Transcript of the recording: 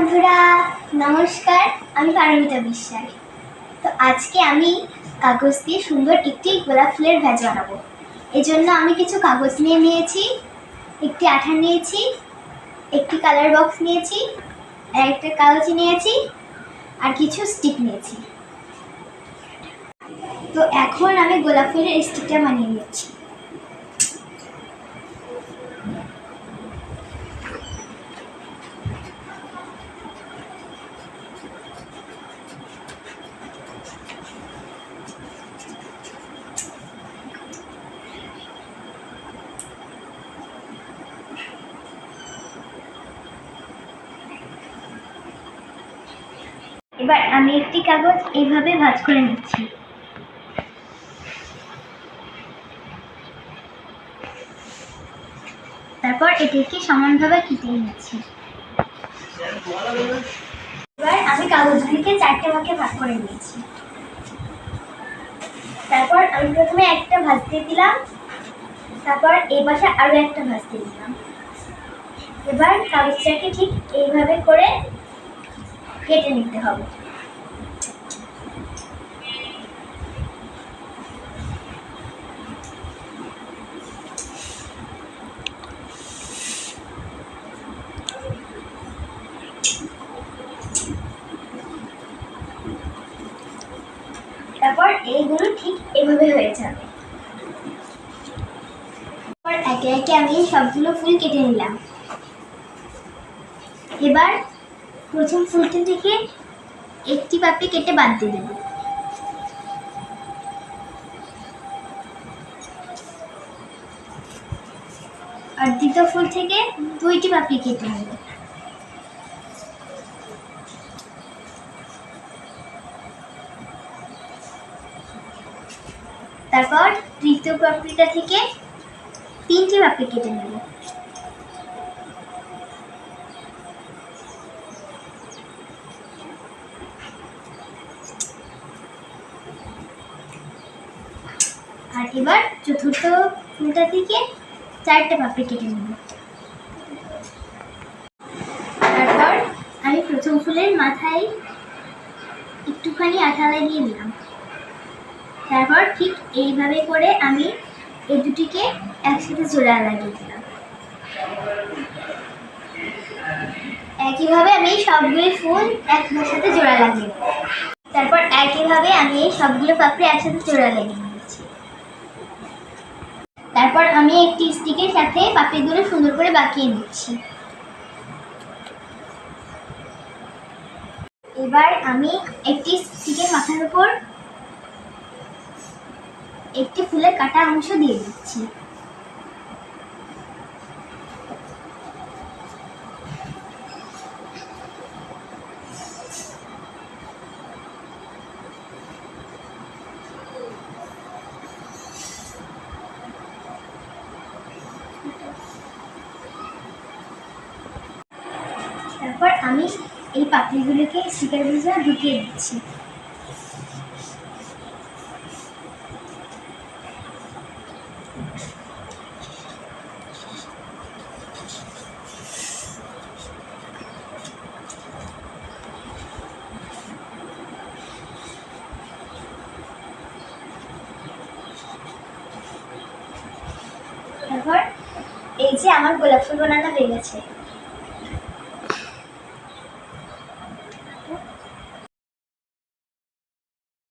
বন্ধুরা, নমস্কার, আমি পারমিতা বিশ্বাস। তো আজকে আমি কাগজ দিয়ে সুন্দর একটি গোলাপ ফুলের ভ্যাজ বানাবো। এই জন্য আমি কিছু কাগজ নিয়ে নিয়েছি, একটি আঠা নিয়েছি, একটি কালার বক্স নিয়েছি, আর একটা কাগজ নিয়েছি, আর কিছু স্টিক নিয়েছি। তো এখন আমি গোলাপ ফুলের স্টিকটা বানিয়ে নিচ্ছি। এবার আমি একটি কাগজ এইভাবে ভাজ করে নিচ্ছি। তারপর এটিকে সমানভাবে কেটে নিচ্ছি। এবার আমি কাগজগুলিকে চারটে ভাগে ভাগ করে নিয়েছি তারপর আমি প্রথমে একটা ভাঁজ দিয়ে দিলাম। তারপর এই পাশে আরও একটা ভাঁজ দিয়ে দিলাম। এবার কাগজটাকে ঠিক এইভাবে করে কেটে নিতে হবে। তারপর এইগুলো ঠিক এভাবে হয়ে যাবে। একে একে আমি সবগুলো ফুল কেটে নিলাম। এবার প্রথম ফুলটা থেকে একটি পাপড়ি কেটে বাদ দিয়ে দেবো। আর দ্বিতীয় ফুল থেকে দুইটি পাপড়ি কেটে নেব। তারপর তৃতীয় পাপড়িটা থেকে তিনটি পাপড়ি কেটে নেব। আর এবার চতুর্থ ফুলটা থেকে চারটে পাপড়ি কেটে নেব। তারপর আমি প্রথম ফুলের মাথায় একটুখানি আঠা লাগিয়ে নিলাম তারপর ঠিক এইভাবে করে আমি এই দুটিকে একসাথে জোড়া লাগিয়ে দিলাম। একইভাবে আমি সবগুলি ফুল একটার সাথে জোড়া লাগিয়ে তারপর একইভাবে আমি সবগুলো পাপড়ি একসাথে জোড়া লাগিয়ে তারপর আমি একটি স্টিকের সাথে পাপড়িগুলো সুন্দর করে বাকিয়ে নিচ্ছি। এবার আমি একটি স্টিকের মাথার উপর একটি ফুলের কাটা অংশ দিয়ে দিচ্ছি। তারপর আমি এই পাপড়িগুলোকে স্টিকের ভিতরে ঢুকিয়ে দিচ্ছি। তারপর এই যে আমার গোলাপ ফুল বানানো হয়ে গেছে।